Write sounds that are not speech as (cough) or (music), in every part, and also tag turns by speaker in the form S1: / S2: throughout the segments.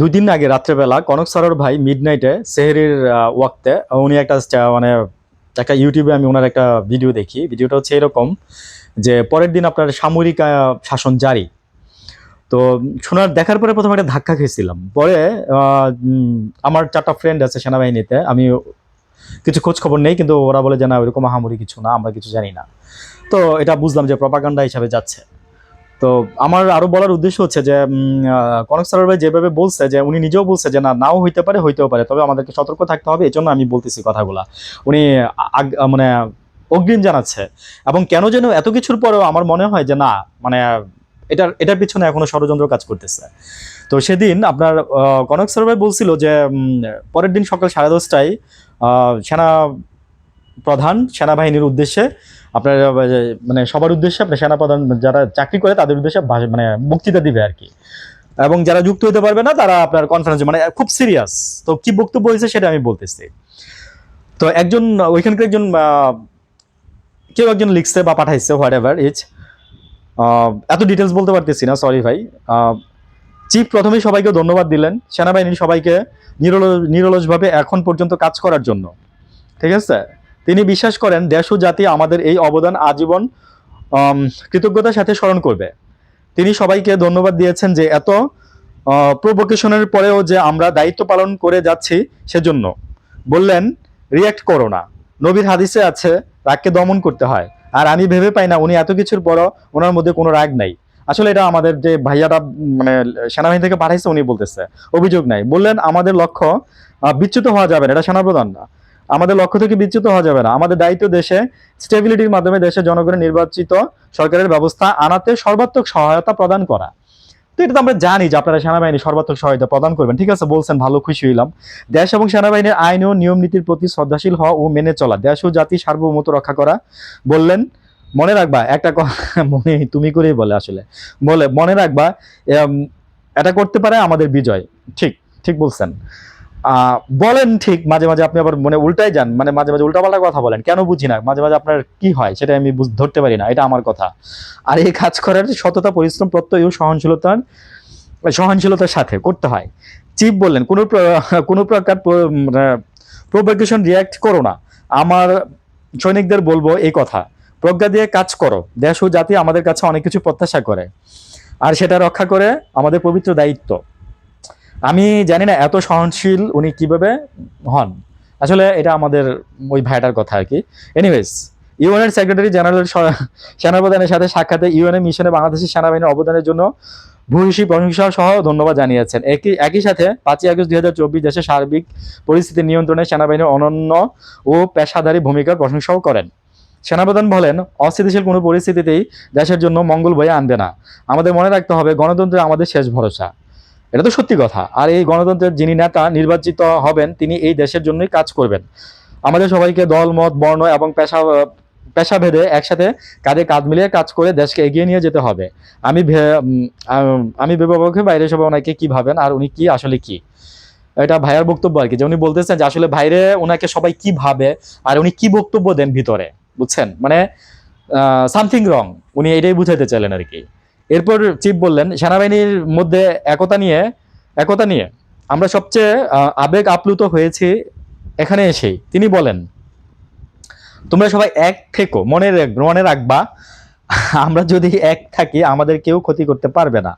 S1: দুই দিন আগে, রাত্রেবেলা, কনক সরোর ভাই মিড নাইটে সেহেরির ওয়াক্তে, উনি একটা মানে একটা ইউটিউবে আমি ওনার একটা ভিডিও দেখি। ভিডিওটা হচ্ছে এরকম যে, পরের দিন আপনার সামরিক শাসন জারি। তো শোনার দেখার পরে প্রথমে একটা ধাক্কা খেয়েছিলাম। পরে আমার চারটা ফ্রেন্ড আছে সেনাবাহিনীতে। আমি কিছু খোঁজ খবর নেই, কিন্তু ওরা বলে যে, না, ওইরকম মহামরি কিছু না, আমরা কিছু জানি না। তো এটা বুঝলাম যে প্রপাগান্ডা হিসাবে যাচ্ছে। তো আমার আরও বলার উদ্দেশ্য হচ্ছে যে কনক সারার ভাই যেভাবে বলছে যে, উনি নিজেও বলছে যে, না, নাও হইতে পারে, হইতেও পারে, তবে আমাদেরকে সতর্ক থাকতে হবে। এই জন্য আমি বলতেছি কথাগুলা। উনি মানে অগ্রিম জানাচ্ছে। এবং কেন যেন এত কিছুর পরেও আমার মনে হয় যে, না মানে এটার এটার পিছনে এখনও ষড়যন্ত্র কাজ করতেছে। তো সেদিন আপনার কনক সার ভাই বলছিল যে পরের দিন সকাল সাড়ে দশটায় সেনা প্রধান, সেনাবাহিনীর উদ্দেশ্যে আপনার মানে সবার উদ্দেশ্যে আপনার সেনাপ্রধান যারা চাকরি করে তাদের উদ্দেশ্যে মানে বক্তৃতা দিবে আর কি। এবং যারা যুক্ত হতে পারবে না, তারা আপনার কনফারেন্স মানে খুব সিরিয়াস তো কি বক্তব্য হয়েছে সেটা আমি বলতেছি। তো একজন, ওইখানকার একজন কেউ একজন লিখছে বা পাঠাইছে হোয়াট এভার ইজ এত ডিটেলস বলতে পারতেছি না সরি ভাই। চিফ প্রথমেই সবাইকে ধন্যবাদ দিলেন। সেনাবাহিনীর সবাইকে নিরলস নিরলসভাবে এখন পর্যন্ত কাজ করার জন্য। ঠিক আছে? তিনি বিশ্বাস করেন দেশ ও জাতি আমাদের এই অবদান আজীবন কৃতজ্ঞতার সাথে স্মরণ করবে। তিনি সবাইকে ধন্যবাদ দিয়েছেন যে এত প্রভোকেশনের পরেও যে আমরা দায়িত্ব পালন করে যাচ্ছি সেজন্য। বললেন রিয়াক্ট করো না। নবীর হাদিসে আছে, রাগকে দমন করতে হয়। আর আমি ভেবে পাই না, উনি এত কিছুর পরও ওনার মধ্যে কোনো রাগ নাই। আসলে এটা আমাদের যে ভাইয়াটা মানে সেনাবাহিনী থেকে পাঠাইছে, উনি বলতেছে। অভিযোগ নাই। বললেন, আমাদের লক্ষ্য বিচ্যুত হওয়া যাবে না। এটা সেনাপ্রধান না। আমাদের লক্ষ্য থেকে বিচ্যুত হওয়া যাবে না। আমাদের দায়িত্ব দেশে স্টেবিলিটির মাধ্যমে দেশের জনগণের নির্বাচিত সরকারের ব্যবস্থা আনাতে সর্বাত্মক সহায়তা প্রদান করা। তো এটা তো আমরা জানি যে আপনারা সেনাবাহিনী সর্বাত্মক সহায়তা প্রদান করবেন। ঠিক আছে, বলছেন, ভালো খুশি হইলাম। দেশ এবং সেনাবাহিনীর আইন ও নিয়ম নীতির প্রতি শ্রদ্ধাশীল হওয়া ও মেনে চলা, দেশ ও জাতি সার্বভৌমত্ব রক্ষা করা। বললেন, মনে রাখবা, একটা (laughs) মনে, তুমি করেই বলে আসলে। বলে, মনে রাখবা এটা করতে পারে আমাদের বিজয়। ঠিক ঠিক বলছেন। বলেন ঠিক, মাঝে মাঝে আপনি আবার মনে উল্টাই যান মানে মাঝে মাঝে উল্টাপাল্টা কথা বলেন। কেন বুঝি না? মাঝে মাঝে আপনার কি হয়, সেটা আমি ধরতে পারি না, এটা আমার কথা। আর এই কাজ করার সততা, পরিশ্রম প্রত্যয় ও সহনশীলতার সহনশীলতার সাথে করতে হয়। চিফ বললেন, কোনো কোনো প্রকার প্রোভোকেশন রিয়াক্ট করো না। আমার সৈনিকদের বলব এই কথা, প্রজ্ঞা দিয়ে কাজ করো। দেশ ও জাতি আমাদের কাছে অনেক কিছু প্রত্যাশা করে। আর সেটা রক্ষা করে আমাদের পবিত্র দায়িত্ব। আমি জানি না এত সহনশীল উনি কীভাবে হন। আসলে এটা আমাদের ওই ভাইটার কথা আর কি। এনিওয়েজ ইউএনের সেক্রেটারি জেনারেল সেনাপ্রধানের সাথে সাক্ষাতে ইউএনএ মিশনে বাংলাদেশের সেনাবাহিনীর অবদানের জন্য ভূয়সী প্রশংসা সহ ধন্যবাদ জানিয়েছেন। একই একই সাথে পাঁচই আগস্ট দুই হাজার চব্বিশ দেশের সার্বিক পরিস্থিতি নিয়ন্ত্রণে সেনাবাহিনীর অনন্য ও পেশাদারী ভূমিকার প্রশংসাও করেন। সেনাপ্রধান বলেন, অস্থিতিশীল কোনো পরিস্থিতিতেই দেশের জন্য মঙ্গল বয়ে আনবে না। আমাদের মনে রাখতে হবে গণতন্ত্র আমাদের শেষ ভরসা। এটা তো সত্যি কথা। আর এই গণতন্ত্রের যিনি নেতা, নির্বাচিত হবেন, তিনি এই দেশের জন্যই কাজ করবেন। আমাদের সবাইকে দল, মত, বর্ণ এবং পেশা, পেশাভেদে একসাথে কাঁধে কাঁধ মিলিয়ে কাজ করে দেশকে এগিয়ে নিয়ে যেতে হবে। আমি আমি ভেবে বাইরে সবাই ওনাকে কি ভাবেন আর উনি কি, আসলে কি? এটা ভাইয়ার বক্তব্য আর কি, যে উনি বলতেছেন যে আসলে বাইরে ওনাকে সবাই কি ভাবে আর উনি কি বক্তব্য দেন ভিতরে, বুঝছেন? মানে সামথিং রং উনি এটাই বুঝাইতে চাইলেন আর কি। এরপর চিফ বললেন, সেনাবাহিনীর মধ্যে একতা নিয়ে একতা নিয়ে আমরা সবচেয়ে আবেগ আপ্লুত হয়েছি এখানে এসেই। তিনি বলেন, তোমরা সবাই এক থেকো, মনে মনে রাখবা, আমরা যদি এক থাকি, আমাদের কেউ ক্ষতি করতে পারবে না।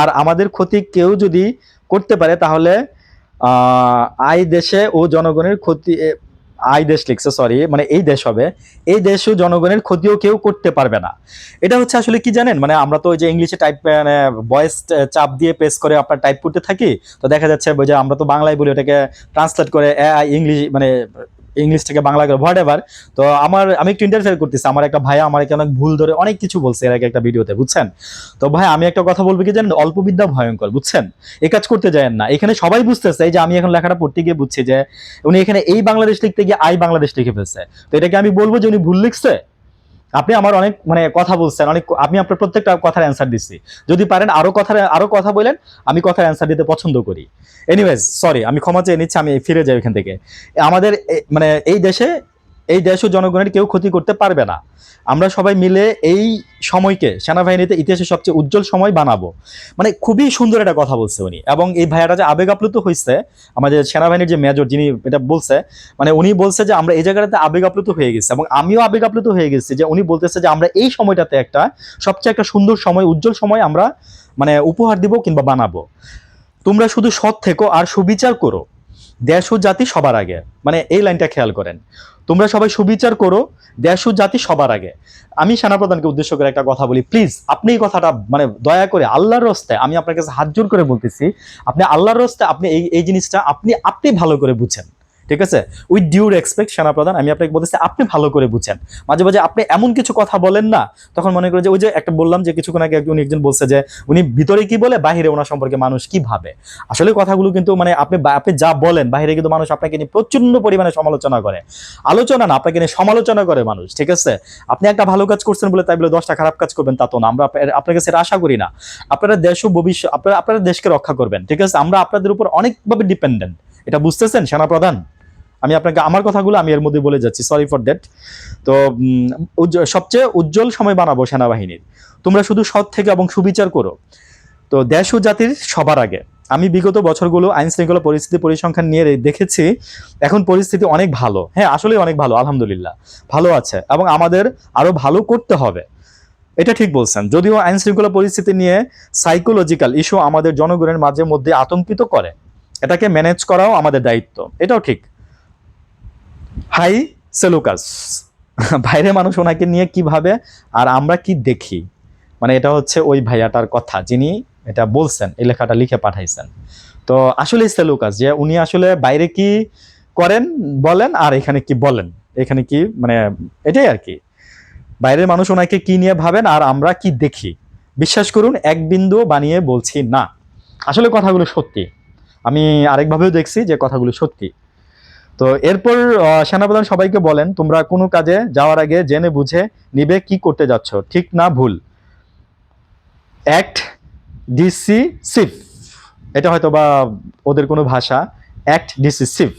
S1: আর আমাদের ক্ষতি কেউ যদি করতে পারে, তাহলে আই দেশে ও জনগণের ক্ষতি আই দেশ লিখছে সরি মানে এই দেশ হবে। এই দেশ ও জনগণের ক্ষতিও কেউ করতে পারবে না। এটা হচ্ছে আসলে কি জানেন? মানে আমরা তো ওই যে ইংলিশে টাইপ মানে ভয়েস চাপ দিয়ে পেস করে আপনার টাইপ করতে থাকি, তো দেখা যাচ্ছে যে আমরা তো বাংলায় বলি ওটাকে ট্রান্সলেট করে এ আই ইংলিশ মানে ইংলিশ থেকে বাংলা করে হোয়াট এভার তো আমার, আমি একটু ইন্টারফেয়ার করতেছি। আমার একটা ভাই আমার এখানে ভুল ধরে অনেক কিছু বলছে এর আগে একটা ভিডিওতে, বুঝছেন? তো ভাই, আমি একটা কথা বলব কি জানেন? অল্প বিদ্যা ভয়ঙ্কর, বুঝছেন? এ কাজ করতে যায় না। এখানে সবাই বুঝতেছে যে আমি এখন লেখাটা পড়তে গিয়ে বুঝছি যে উনি এখানে এই বাংলাদেশ লিখতে গিয়ে আই বাংলাদেশ লিখে ফেলছে। তো এটাকে আমি বলব যে উনি ভুল লিখছে? আপনি আমার অনেক মানে কথা বলছেন, অনেক, আমি আপনার প্রত্যেকটা কথার অ্যান্সার দিচ্ছি। যদি পারেন আরও কথা আরও কথা বলেন, আমি কথার অ্যান্সার দিতে পছন্দ করি। এনিওয়েজ সরি আমি ক্ষমা চেয়ে নিচ্ছি, আমি ফিরে যাই এখান থেকে। আমাদের মানে এই দেশে এই দেশ ও জনগণের কেউ ক্ষতি করতে পারবে না। আমরা সবাই মিলে এই সময়কে, সেনাবাহিনীতে ইতিহাসের সবচেয়ে উজ্জ্বল সময় বানাবো। মানে খুবই সুন্দর একটা কথা বলছে উনি। এবং এই ভাইয়াটা যে আবেগ আপ্লুত হয়েছে আমাদের সেনাবাহিনীর যে মেজর যিনি এটা বলছে মানে উনি বলছে যে আমরা এই জায়গাটাতে আবেগ আপ্লুত হয়ে গেছি এবং আমিও আবেগ আপ্লুত হয়ে গেছি যে উনি বলতেছে যে আমরা এই সময়টাতে একটা, সবচেয়ে একটা সুন্দর সময়, উজ্জ্বল সময় আমরা মানে উপহার দিব কিংবা বানাবো। তোমরা শুধু সৎ থেকো আর সুবিচার করো। দেশ ও জাতি সবার আগে। মানে এই লাইনটা খেয়াল করেন। তোমরা সবাই সুবিচার করো দেশ ও জাতি সবার আগে। আমি সেনাপ্রধানকে উদ্দেশ্য করে একটা কথা বলি। প্লিজ আপনি এই কথাটা মানে দয়া করে আল্লাহর রস্তে আমি আপনার কাছে হাত জোর করে বলতেছি, আপনি আল্লাহর রস্তে আপনি এই এই জিনিসটা আপনি আপনি ভালো করে বুঝেন। ঠিক আছে? উইথ ডিউ রেসপেক্ট সেনাপ্রধান, আমি আপনাকে বলতেছি, আপনি ভালো করে বুঝেন। মাঝে মাঝে আপনি এমন কিছু কথা বলেন না, তখন মনে করেন যে ওই যে একটা বললাম যে কিছুক্ষণ আগে একজন একজন বলছে যে, উনি ভিতরে কি বলে, বাহিরে ওনার সম্পর্কে মানুষ কি ভাবে? আসলে কথাগুলো কিন্তু মানে আপনি আপনি যা বলেন, বাহিরে কিন্তু মানুষ আপনাকে নিয়ে প্রচণ্ড পরিমাণে সমালোচনা করে। আলোচনা না, আপনাকে নিয়ে সমালোচনা করে মানুষ, ঠিক আছে? আপনি একটা ভালো কাজ করছেন বলে তাই বলে দশটা খারাপ কাজ করবেন, তা তো না। আমরা আপনার- কাছে আশা করি না। আপনারা দেশ ও ভবিষ্যৎ আপনারা আপনারা দেশকে রক্ষা করবেন, ঠিক আছে? আমরা আপনাদের উপর অনেকভাবে ডিপেন্ডেন্ট এটা বুঝতেছেন, সেনাপ্রধান? আমি আপনাকে আমার কথাগুলো আমি এর মধ্যে বলে যাচ্ছি সরি ফর দ্যাট তো সবচেয়ে উজ্জ্বল সময় বানাবো সেনাবাহিনীর। তোমরা শুধু সৎ থেকে এবং সুবিচার করো। তো দেশ ও জাতির সবার আগে। আমি বিগত বছরগুলো আইন শৃঙ্খলা পরিস্থিতি পরিসংখ্যান নিয়ে দেখেছি। এখন পরিস্থিতি অনেক ভালো। হ্যাঁ আসলে অনেক ভালো, আলহামদুলিল্লাহ। ভালো আছে এবং আমাদের আরও ভালো করতে হবে। এটা ঠিক বলছেন। যদিও আইন শৃঙ্খলা পরিস্থিতি নিয়ে সাইকোলজিক্যাল ইস্যু আমাদের জনগণের মাঝে মধ্যে আতঙ্কিত করে। এটাকে ম্যানেজ করাও আমাদের দায়িত্ব। এটাও ঠিক। হাই সেলুকাস বাইরে মানুষ ওনাকে নিয়ে কি ভাবে আর আমরা কি দেখি? মানে এটা হচ্ছে ওই ভাইয়াটার কথা, যিনি এটা বলছেন, এই লেখাটা লিখে পাঠাইছেন। তো আসলে সেলুকাস যে উনি আসলে বাইরে কি করেন, বলেন, আর এখানে কি বলেন? এখানে কি মানে এটাই আর কি। বাইরের মানুষ ওনাকে কি নিয়ে ভাবেন আর আমরা কি দেখি? বিশ্বাস করুন, এক বিন্দু বানিয়ে বলছি না। আসলে কথাগুলো সত্যি। আমি আরেকভাবেও দেখছি যে কথাগুলো সত্যি। তো এরপর সেনাপ্রধান সবাইকে বলেন, তোমরা কোনো কাজে যাওয়ার আগে জেনে বুঝে নিবে কি করতে যাচ্ছ। ঠিক না ভুল। অ্যাক্ট ডিসি সিফ এটা হয়তো বা ওদের কোনো ভাষা। অ্যাক্ট ডিসিসিভ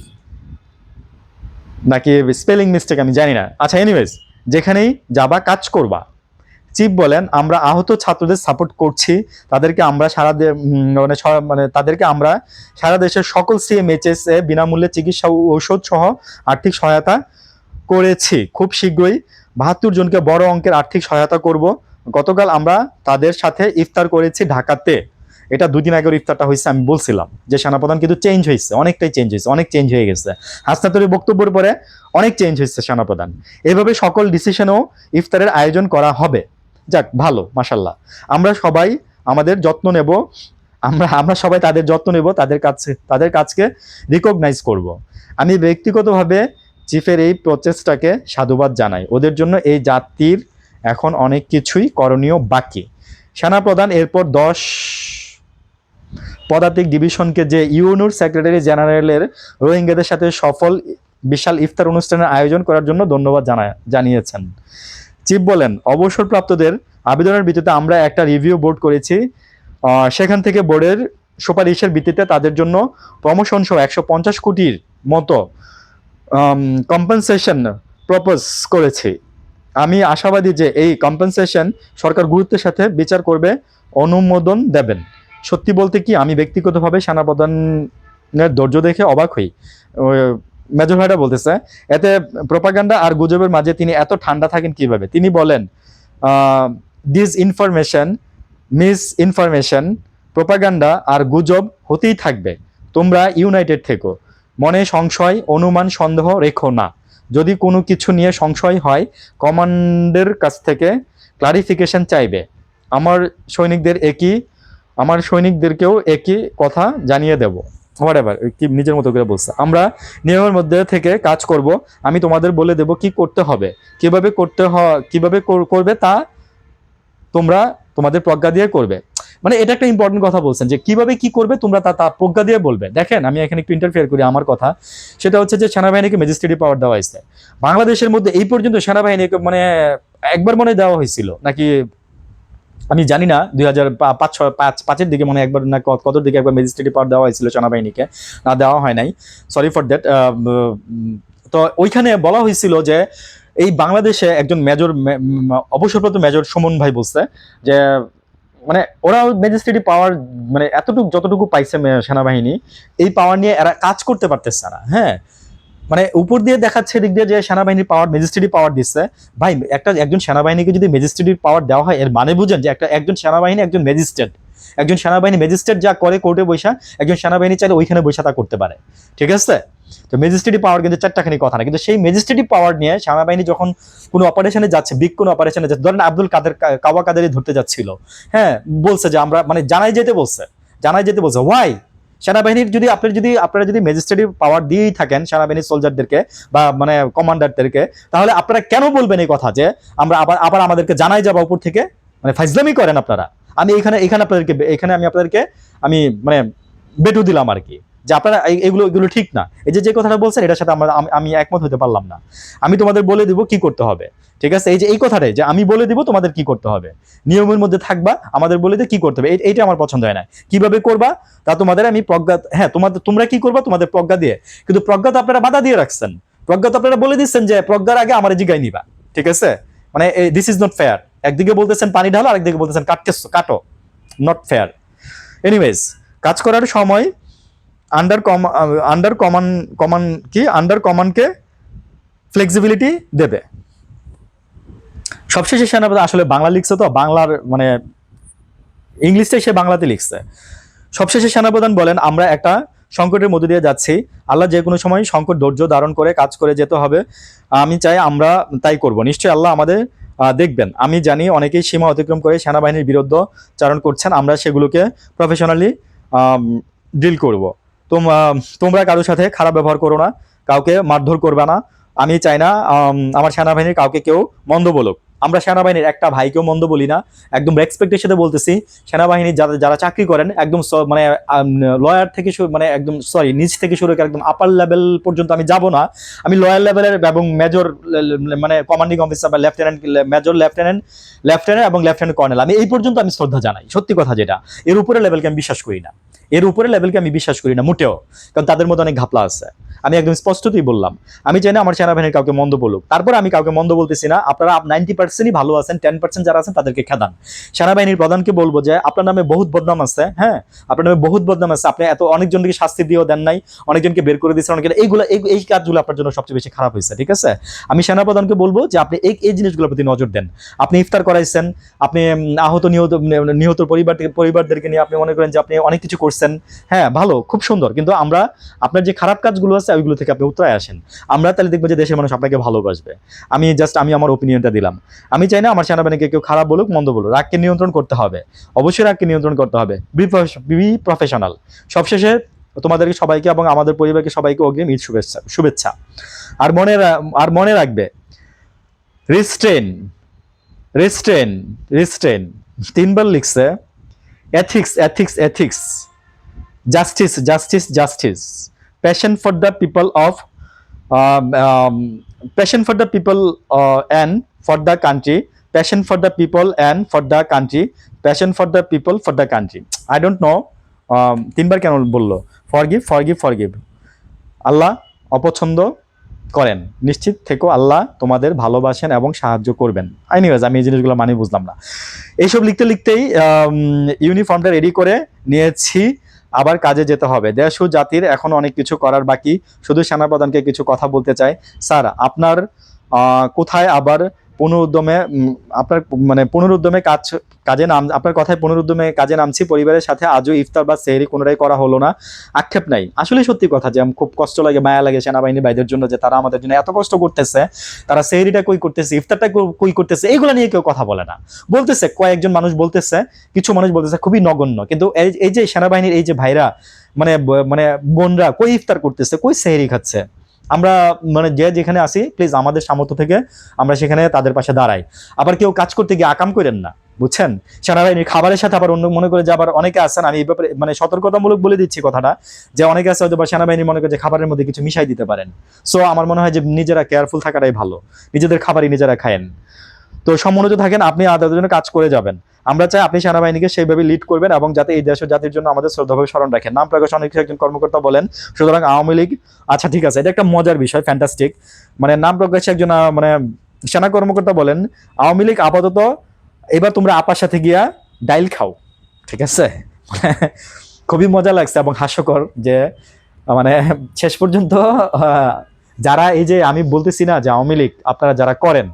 S1: নাকি স্পেলিং মিস্টেক আমি জানি না। আচ্ছা এনিওয়েজ যেখানেই যাবা, কাজ করবা। চিফ বলেন, আমরা আহত ছাত্রদের সাপোর্ট করছি। তাদেরকে আমরা সারা মানে মানে তাদেরকে আমরা সারা দেশের সকল সিএমএইচএস এ বিনামূল্যে চিকিৎসা ঔষধ সহ আর্থিক সহায়তা করেছি। খুব শীঘ্রই বাহাত্তর জনকে বড় অঙ্কের আর্থিক সহায়তা করব। গতকাল আমরা তাদের সাথে ইফতার করেছি ঢাকাতে। এটা দুদিন আগের ইফতারটা হয়েছে, আমি বলছিলাম যে সেনাপ্রধান কিন্তু চেঞ্জ হয়েছে, অনেকটাই চেঞ্জ হয়েছে, অনেক চেঞ্জ হয়ে গেছে। হাসনাতুরের বক্তব্যের পরে অনেক চেঞ্জ হয়েছে সেনাপ্রধান। এভাবে সকল ডিসিশনও ইফতারের আয়োজন করা হবে। যাক, ভালো মাসাল্লাহ আমরা সবাই আমাদের যত্ন নেব। আমরা আমরা সবাই তাদের যত্ন নেব, তাদের কাছে, তাদের কাজকে রিকগনাইজ করব। আমি ব্যক্তিগতভাবে চিফের এই প্রচেষ্টাকে সাধুবাদ জানাই। ওদের জন্য এই জাতির এখন অনেক কিছুই করণীয় বাকি। সেনাপ্রধান, এরপর দশ পদাতিক ডিভিশনকে যে ইউনুর সেক্রেটারি জেনারেলের রোহিঙ্গাদের সাথে সফল বিশাল ইফতার অনুষ্ঠানের আয়োজন করার জন্য ধন্যবাদ জানায়, জানিয়েছেন। চিফ বলেন, অবসরপ্রাপ্তদের আবেদনের ভিত্তিতে আমরা একটা রিভিউ বোর্ড করেছি। সেখান থেকে বোর্ডের সুপারিশের ভিত্তিতে তাদের জন্য প্রমোশন সহ একশো পঞ্চাশ কোটির মতো কম্পেনসেশন প্রপোজ করেছি। আমি আশাবাদী যে এই কম্পেনসেশন সরকার গুরুত্বের সাথে বিচার করবে, অনুমোদন দেবেন। সত্যি বলতে কি, আমি ব্যক্তিগতভাবে সেনাপ্রধানের ধৈর্য দেখে অবাক হই। মেজর ভাইটা বলতেছে, এতে প্রপাগান্ডা আর গুজবের মাঝে তিনি এত ঠান্ডা থাকেন কীভাবে? তিনি বলেন disinformation misinformation propaganda আর গুজব হতেই থাকবে। তোমরা ইউনাইটেড থেকো। মনে সংশয়, অনুমান, সন্দেহ রেখো না। যদি কোনো কিছু নিয়ে সংশয় হয়, কমান্ডের কাছ থেকে ক্লারিফিকেশন চাইবে। আমার সৈনিকদের একই, আমার সৈনিকদেরকেও একই কথা জানিয়ে দেব। হোয়াট এভার কি নিজের মতো করে বলছে। আমরা নিয়মের মধ্যে থেকে কাজ করব, আমি তোমাদের বলে দেব কি করতে হবে। কীভাবে করতে হ, কীভাবে করবে তা তোমরা তোমাদের প্রজ্ঞা দিয়ে করবে। মানে এটা একটা ইম্পর্টেন্ট কথা বলছেন যে কীভাবে কি করবে তোমরা তা তা প্রজ্ঞা দিয়ে বলবে। দেখেন, আমি এখানে একটু ইন্টারফেয়ার করি আমার কথা। সেটা হচ্ছে যে সেনাবাহিনীকে ম্যাজিস্ট্রেটি পাওয়ার দেওয়া হয়েছে। বাংলাদেশের মধ্যে এই পর্যন্ত সেনাবাহিনীকে মানে একবার মনে দেওয়া হয়েছিল, নাকি আমি জানি না দুই হাজার পাঁচ, ছয়, পাঁচ, পাঁচের দিকে মনে একবার না কত- কতর দিকে একবার ম্যাজিস্ট্রেটি পাওয়ার দেওয়া হয়েছিল সেনাবাহিনীকে। না, দেওয়া হয় নাই। সরি ফর দ্যাট তো ওইখানে বলা হয়েছিল যে এই বাংলাদেশে একজন মেজর অবসরপ্রাপ্ত মেজর সুমন ভাই বলছে যে মানে ওরা ম্যাজিস্ট্রেটি পাওয়ার মানে এতটুকু, যতটুকু পাইছে সেনাবাহিনী, এই পাওয়ার নিয়ে এরা কাজ করতে পারতেছে না হ্যাঁ? মানে উপর দিয়ে দেখাচ্ছে দিক দিয়ে যে সেনাবাহিনীর পাওয়ার ম্যাজিস্ট্রেটি পাওয়ার দিচ্ছে। ভাই, একটা একজন সেনাবাহিনীকে যদি ম্যাজিস্ট্রেটির পাওয়ার দেওয়া হয়, এর মানে বুঝেন যে একটা, একজন সেনাবাহিনী, একজন ম্যাজিস্ট্রেট একজন সেনাবাহিনী ম্যাজিস্ট্রেট যা করে কোর্টে বৈশা, একজন সেনাবাহিনী চাইলে ওইখানে বৈশা তা করতে পারে। ঠিক আছে? তো ম্যাজিস্ট্রেটি পাওয়ার কিন্তু চারটাখানি কথা না। কিন্তু সেই ম্যাজিস্ট্রেটি পাওয়ার নিয়ে সেনাবাহিনী যখন কোনো অপারেশনে যাচ্ছে বিগ কোনো অপারেশনে যাচ্ছে, ধরেন আব্দুল কাদের, কাওয়া কাদেরই ধরতে যাচ্ছিল। হ্যাঁ বলছে যে আমরা মানে জানাই যেতে বলছে। জানাই যেতে বলছে। ওয়াই সেনাবাহিনীর যদি আপনি যদি, আপনারা যদি ম্যাজিস্ট্রেটি পাওয়ার দিয়েই থাকেন সেনাবাহিনীর সোলজারদেরকে বা মানে কমান্ডারদেরকে তাহলে আপনারা কেন বলবেন এই কথা যে আমরা আবার আবার আমাদেরকে জানাই যাব উপর থেকে? মানে ফাইজলামি করেন আপনারা। আমি এখানে এখানে আপনাদেরকে, এখানে আমি আপনাদেরকে, আমি মানে বেটু দিলাম আর কি। যে আপনারা এগুলো এগুলো ঠিক না। এই যে যে কথাটা বলছেন, এটার সাথে আমরা, আমি- একমত হতে পারলাম না। আমি তোমাদের বলে দিব কি করতে হবে, ঠিক আছে? এই যে, এই কথাটাই, যে আমি বলে দিব তোমাদের কি করতে হবে। নিয়মের মধ্যে থাকবা, আমাদের বলে দিয়ে কি করতে হবে? এই- এইটা আমার পছন্দ হয় না। কীভাবে করবা? তা তোমাদের আমি প্রজ্ঞা হ্যাঁ তোমাদের, তোমরা কি করবা? তোমাদের প্রজ্ঞা দিয়ে। কিন্তু প্রজ্ঞা তো আপনারা বাধা দিয়ে রাখছেন। প্রজ্ঞা তো আপনারা বলে দিচ্ছেন যে, প্রজ্ঞার আগে আমার জিগাই নিবা, ঠিক আছে? মানে দিস ইজ নট ফেয়ার একদিকে বলতেছেন পানি ঢালো, আরেকদিকে বলতেছেন কাটতেছ কাটো নট ফেয়ার এনিওয়েজ কাজ করার সময় আন্ডার কম আন্ডার কমান কমান কি? আন্ডার কমানকে ফ্লেক্সিবিলিটি দেবে। সবশেষে সেনাপতি আসলে বাংলা লিখছে তো, বাংলার মানে ইংলিশটাই সে বাংলাতে লিখছে। সবশেষে সেনাপ্রধান বলেন, আমরা একটা সংকটের মধ্যে দিয়ে যাচ্ছি। আল্লাহ যে কোনো সময় সংকট ধৈর্য ধারণ করে কাজ করে যেতে হবে। আমি চাই আমরা তাই করব। নিশ্চয়ই আল্লাহ আমাদের দেখবেন। আমি জানি অনেকেই সীমা অতিক্রম করে সেনাবাহিনীর বিরুদ্ধে চারণ করছেন। আমরা সেগুলোকে প্রফেশনালি ডিল করব। তোমরা কারোর সাথে খারাপ ব্যবহার করো না, কাউকে মারধর করবে না। আমি চাই না আমার সেনাবাহিনীর কাউকে কেউ মন্দ বলুক। আমরা সেনাবাহিনীর একটা ভাইকেও মন্দ বলি না। একদম রেসপেক্টের সাথে বলতেছি, সেনাবাহিনীর যারা যারা চাকরি করেন, একদম মানে লয়ার থেকে শুরু মানে একদম সরি নিচ থেকে শুরু করে একদম আপার লেভেল পর্যন্ত আমি যাব না। আমি লয়ার লেভেলের এবং মেজর মানে কমান্ডিং অফিসার বা লেফটেন্যান্ট মেজর লেফটেন্যান্ট লেফটেন্যান্ট এবং লেফটেন্যান্ট কর্নেল আমি এই পর্যন্ত আমি শ্রদ্ধা জানাই, সত্যি কথা যেটা। এর উপরে লেভেলকে আমি বিশ্বাস করি না। এর উপরে লেভেলকে আমি বিশ্বাস করি না মোটেও। কারণ তাদের মধ্যে অনেক ঘাপলা আছে। আমি একদম স্পষ্টতই বললাম। আমি চাই না আমার সেনাবাহিনীর কাউকে মন্দ বলুক। তারপর আমি কাউকে মন্দ বলতেছি না। আপনারা নাইনটি পার্সেন্টই ভালো আছেন টেন পার্সেন্ট যারা আছেন তাদেরকে খেদান। সেনাবাহিনীর প্রধানকে বলব যে, আপনার নামে বহুত বদনাম আছে হ্যাঁ? আপনার নামে বহুত বদনাম আছে। আপনি এত অনেকজনকে শাস্তি দিয়েও দেন নাই, অনেকজনকে বের করে দিয়েছেন অনেকে এইগুলো এই এই কাজগুলো আপনার জন্য সবচেয়ে বেশি খারাপ হয়েছে, ঠিক আছে? আমি সেনাপ্রধানকে বলব যে, আপনি এই এই জিনিসগুলোর প্রতি নজর দেন। আপনি ইফতার করাইছেন, আপনি আহত নিহত নিহত পরিবার পরিবারদেরকে নিয়ে আপনি মনে করেন যে, আপনি অনেক কিছু করছেন। হ্যাঁ ভালো, খুব সুন্দর। কিন্তু আমরা আপনার যে খারাপ কাজগুলো আছে ওইগুলো থেকে আপনি উত্তরায় আসেন। আমরা তাহলে দেখব যে দেশের মানুষ আপনাকে ভালোবাসবে। আমি জাস্ট আমি আমার ওপিনিয়নটা দিলাম। আমি চাই না আমার সেনাবাহিনীকে কেউ খারাপ বলুক, মন্দ বলুক। রাগকে নিয়ন্ত্রণ করতে হবে। অবশ্যই রাগকে নিয়ন্ত্রণ করতে হবে। বি প্রফেশনাল সবশেষে তোমাদেরকে সবাইকে এবং আমাদের পরিবারকে সবাইকে অগ্রিম ঈদ শুভেচ্ছা শুভেচ্ছা। আর মনে আর মনে রাখবে রিস্ট্রেন রিস্ট্রেন রিস্ট্রেন তিনবার লিখছে ethics ethics ethics justice justice justice passion for the people of passion for the people and for the country passion for the people and for the country passion for the people for the country I don't know তিনবার কেন বলল? Forgive forgive forgive আল্লাহ অপছন্দ করেন। নিশ্চিত থেকো আল্লাহ তোমাদের ভালোবাসেন এবং সাহায্য করবেন। আইনিওয়াজ আমি এই জিনিসগুলো মানে বুঝলাম না। এইসব লিখতে লিখতেই ইউনিফর্মটা রেডি করে নিয়েছি। আবার কাজে যেতে হবে। দেশ ও জাতির এখন অনেক কিছু করার বাকি। শুধু সেনাপ্রধানকে কিছু কথা বলতে চাই। স্যার, আপনার কোথায় আবার পুনরুদ্যমে আপনার মানে পুনরুদ্যমে কাজ, কাজে নাম, আপনার কথায় পুনরুদ্যমে কাজে নামছি, পরিবারের সাথে আজও ইফতার বা সেহরি কোনোটাই করা হলো না। আক্ষেপ নাই। আসলে সত্যি কথা যে খুব কষ্ট লাগে, মায়া লাগে সেনাবাহিনী ভাইদের জন্য যে তারা আমাদের জন্য এত কষ্ট করতেছে। তারা সেহরিটা কই করতেছে, ইফতারটা কই- করতেছে এইগুলো নিয়ে কেউ কথা বলে না। বলতেছে, কয়েকজন মানুষ বলতেছে, কিছু মানুষ বলতেছে, খুবই নগণ্য। কিন্তু এই যে সেনাবাহিনীর এই যে ভাইরা মানে মানে বোনরা কই ইফতার করতেছে, কই সেহরি খাচ্ছে? আমরা মানে যে যেখানে আসি প্লিজ আমাদের সামর্থ্য থেকে আমরা সেখানে তাদের পাশে দাঁড়াই। আবার কেউ কাজ করতে গিয়ে আকাম করেন না, বুঝছেন? সেনাবাহিনীর খাবারের সাথে আবার অন্য মনে করে যে আবার অনেকে আছেন, আমি এই ব্যাপারে মানে সতর্কতামূলক বলে দিচ্ছি কথাটা, যে অনেকে আছে হয়তো বা সেনাবাহিনী মনে করে যে খাবারের মধ্যে কিছু মিশাই দিতে পারেন। সো আমার মনে হয় যে নিজেরা কেয়ারফুল থাকাটাই ভালো। নিজেদের খাবারই নিজেরা খায়েন। তো সমন্বিত থাকেন, আপনি তাদের জন্য কাজ করে যাবেন। আমরা চাই আপনি সেনাবাহিনীকে সেইভাবে লিড করবেন এবং যাতে এই দেশের জাতির জন্য আমাদের শ্রদ্ধাভাবে স্মরণ রাখেন। নাম প্রকাশ অনেক একজন কর্মকর্তা বলেন, সুতরাং আওয়ামী লীগ আচ্ছা ঠিক আছে, এটা একটা মজার বিষয় ফ্যান্টাস্টিক মানে নাম প্রকাশে একজন মানে সেনা কর্মকর্তা বলেন, আওয়ামী লীগ আপাতত, এবার তোমরা আপার সাথে গিয়া ডাইল খাও। ঠিক আছে? (laughs) খুবই মজা লাগছে এবং হাস্যকর যে মানে শেষ পর্যন্ত যারা এই যে আমি বলতেছি না যে আওয়ামী লীগ আপনারা যারা করেন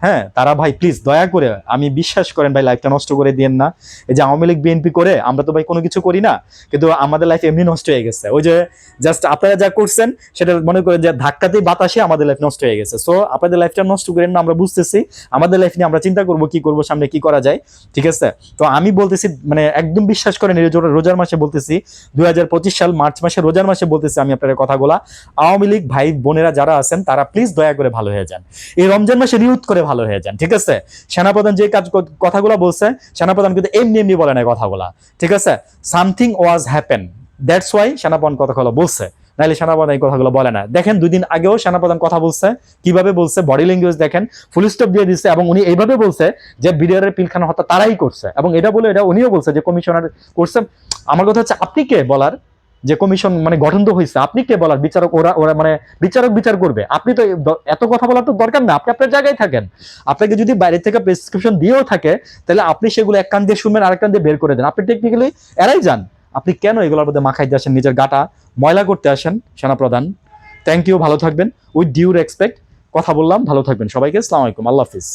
S1: হ্যাঁ তারা ভাই প্লিজ দয়া করে, আমি বিশ্বাস করেন ভাই লাইফটা নষ্ট করে দিয়েন না। এই যে আওয়ামী লীগ, বিএনপি করে, আমরা তো ভাই কোনো কিছু করি না, কিন্তু আমাদের লাইফ এমনি নষ্ট হয়ে গেছে। ওই যে জাস্ট আপনারা যা করছেন, সেটা মনে করেন যে ধাক্কাতেই বাতাসে আমাদের লাইফ নষ্ট হয়ে গেছে। সো আপনাদের লাইফটা নষ্ট করেন না, আমরা বুঝতেছি। আমাদের লাইফ নিয়ে আমরা চিন্তা করব, কি করব, সামনে কি করা যায়, ঠিক আছে? তো আমি বলতেছি মানে একদম বিশ্বাস করেন রোজার- মাসে বলতেছি, দুই সাল, মার্চ মাসে, রোজার মাসে বলতেছি আমি আপনাদের কথাগুলা। আওয়ামী লীগ ভাই, বোনেরা যারা আছেন, তারা প্লিজ দয়া করে ভালো হয়ে যান। এই রমজান মাসে রিউথ করে ভালো হয়ে যান, ঠিক আছে? সেনাপ্রধান যে কাজ কথাগুলো বলছে, সেনাপ্রধান কিন্তু এমনি এমনি বলে না কথাগুলা, ঠিক আছে? Something was happen that's why সেনাপ্রধান কথাগুলো বলছে, নাহলে সেনাপ্রধান এই কথাগুলো বলে না। দেখেন দুই দিন আগেও সেনাপ্রধান কথা বলছে, কীভাবে বলছে বডি ল্যাঙ্গুয়েজ দেখেন ফুল স্টপ দিয়ে দিচ্ছে এবং উনি এইভাবে বলছে যে বিডিআরের পিলখানা হত্যা তারাই করছে, এবং এটা বলে, এটা উনিও বলছে যে কমিশনার করছে। আমার কথা হচ্ছে, আপনি কে বলার? যে কমিশন মানে গঠন তো হয়েছে আপনি কে বলার? বিচারক, ওরা ওরা মানে বিচারক বিচার করবে। আপনি তো এত কথা বলার তো দরকার না, আপনি আপনার জায়গায় থাকেন। আপনাকে যদি বাইরে থেকে প্রেসক্রিপশন দিয়েও থাকে, তাহলে আপনি সেগুলো এক কান দিয়ে শুনবেন, আরেক কান দিয়ে বের করে দেন। আপনি টেকনিক্যালি এরাই যান। আপনি কেন এগুলোর মধ্যে মাখাই দিয়ে আসেন, নিজের গাটা ময়লা করতে আসেন? সেনাপ্রধান থ্যাংক ইউ ভালো থাকবেন। উইথ ডিউ রেসপেক্ট কথা বললাম, ভালো থাকবেন সবাইকে। আসসালামু আলাইকুম, আল্লাহ হাফিজ।